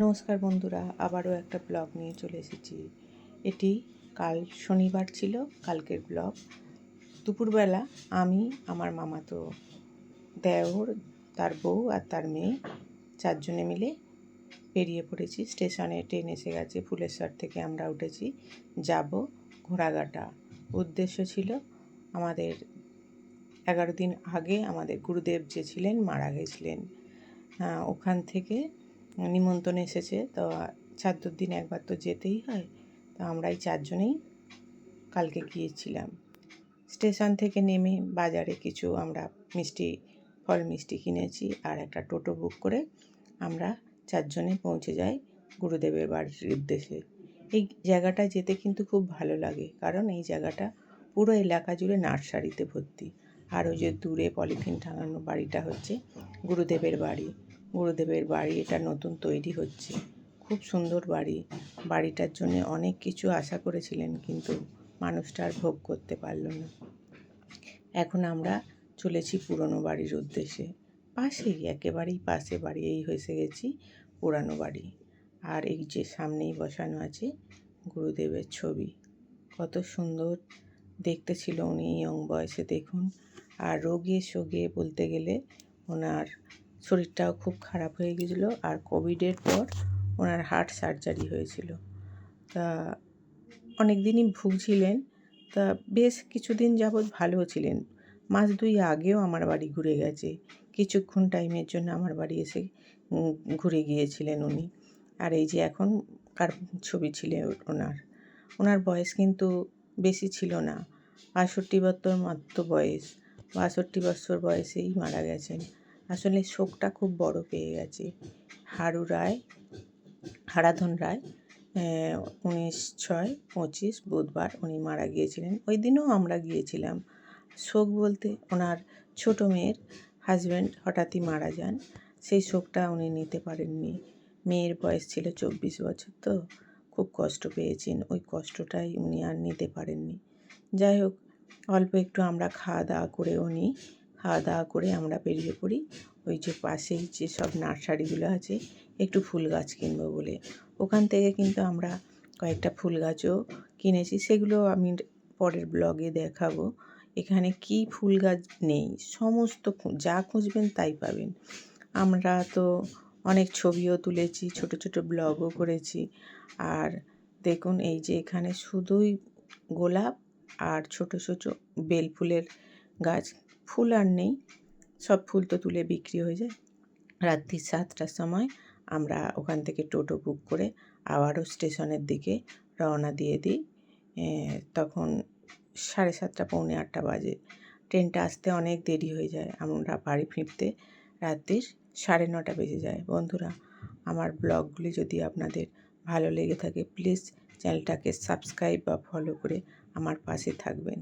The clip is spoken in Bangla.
নমস্কার বন্ধুরা, আবারও একটা ব্লগ নিয়ে চলে এসেছি। এটি কাল শনিবার ছিল, কালকের ব্লগ। দুপুরবেলা আমি, আমার মামাতো দেওর, তার বউ আর তার মেয়ে চারজনে মিলে বেরিয়ে পড়েছি। স্টেশনে ট্রেন এসে গেছে, ফুলেশ্বর থেকে আমরা উঠেছি। যাব ঘোড়াঘাটা। উদ্দেশ্য ছিল আমাদের এগারো দিন আগে আমাদের গুরুদেব যে ছিলেন, মারা গেছিলেন। ওখান থেকে নিমন্ত্রণ এসেছে, তো চারদুর দিন একবার তো যেতেই হয়। তো আমরা এই চারজনেই কালকে গিয়েছিলাম। স্টেশন থেকে নেমে বাজারে কিছু আমরা মিষ্টি, ফল মিষ্টি কিনেছি আর একটা টোটো বুক করে আমরা চারজনে পৌঁছে যাই গুরুদেবের বাড়ির উদ্দেশ্যে। এই জায়গাটা যেতে কিন্তু খুব ভালো লাগে, কারণ এই জায়গাটা পুরো এলাকা জুড়ে নার্সারিতে ভর্তি। আর ওই যে দূরে পলিথিন টাঙানো বাড়িটা হচ্ছে গুরুদেবের বাড়ি। গুরুদেবের বাড়ি, এটা নতুন তৈরি হচ্ছে। খুব সুন্দর বাড়ি। বাড়িটার জন্য অনেক কিছু আশা করেছিলেন, কিন্তু মানুষটা আর ভোগ করতে পারল না। এখন আমরা চলেছি পুরনো বাড়ির উদ্দেশ্যে। পাশেই, একেবারেই পাশে বাড়ি, এই হয়েছে গেছি পুরানো বাড়ি। আর এই যে সামনেই বসানো আছে গুরুদেবের ছবি। কত সুন্দর দেখতে ছিল উনি ইয়ং বয়সে দেখুন। আর রোগে সোগে বলতে গেলে ওনার শরীরটাও খুব খারাপ হয়ে গেছিল আর কোভিডের পর ওনার হার্ট সার্জারি হয়েছিল। তা অনেক দিনই ভুগছিলেন, তা বেশ কিছুদিন যাবৎ ভালো ছিলেন। মাস দুই আগেও আমার বাড়ি ঘুরে গেছে। কিছুক্ষণ টাইমের জন্য আমার বাড়ি এসে ঘুরে গিয়েছিলেন উনি। আর এই যে এখন কার ছবি ছিল ওনার। ওনার বয়স কিন্তু বেশি ছিল না। বাষট্টি বছর মাত্র বয়স। বাষট্টি বছর বয়সেই মারা গেছেন। আসলে শোকটা খুব বড় পেয়ে গেছে। হারু রায়, হারাধন রায় উনিশ ছয় পঁচিশ বুধবার উনি মারা গিয়েছিলেন। ওই দিনও আমরা গিয়েছিলাম। শোক বলতে ওনার ছোট মেয়ের হাজব্যান্ড হঠাৎই মারা যান। সেই শোকটা উনি নিতে পারেননি। মেয়ের বয়স ছিল চব্বিশ বছর, তো খুব কষ্ট পেয়েছেন। ওই কষ্টটাই উনি আর নিতে পারেননি। যাই হোক, অল্প একটু আমরা খাওয়া দাওয়া করে নিই। খাওয়া দাওয়া করে আমরা বেরিয়ে পড়ি। ওই যে পাশেই যে সব নার্সারিগুলো আছে, একটু ফুল গাছ কিনবো বলে। ওখান থেকে কিন্তু আমরা কয়েকটা ফুল গাছও কিনেছি। সেগুলো আমি পরের ব্লগে দেখাবো। এখানে কি ফুল গাছ নেই, সমস্ত যা খুঁজবেন তাই পাবেন। আমরা তো অনেক ছবিও তুলেছি, ছোট ছোট ব্লগও করেছি। আর দেখুন, এই যে এখানে শুধুই গোলাপ আর ছোট ছোট বেল ফুলের গাছ ফুল আর নেই। সব ফুল তো তুলে বিক্রি হয়ে যায়। রাত্রি সাতটার সময় আমরা ওখান থেকে টোটো বুক করে আবারও স্টেশনের দিকে রওনা দিয়ে দিই। তখন সাড়ে সাতটা, পৌনে আটটা বাজে। ট্রেনটা আসতে অনেক দেরি হয়ে যায়। আমরা বাড়ি ফিরতে রাত্রির সাড়ে নটা বেজে যায়। বন্ধুরা, আমার ব্লগগুলি যদি আপনাদের ভালো লেগে থাকে, প্লিজ চ্যানেলটাকে সাবস্ক্রাইব বা ফলো করে আমার পাশে থাকবেন।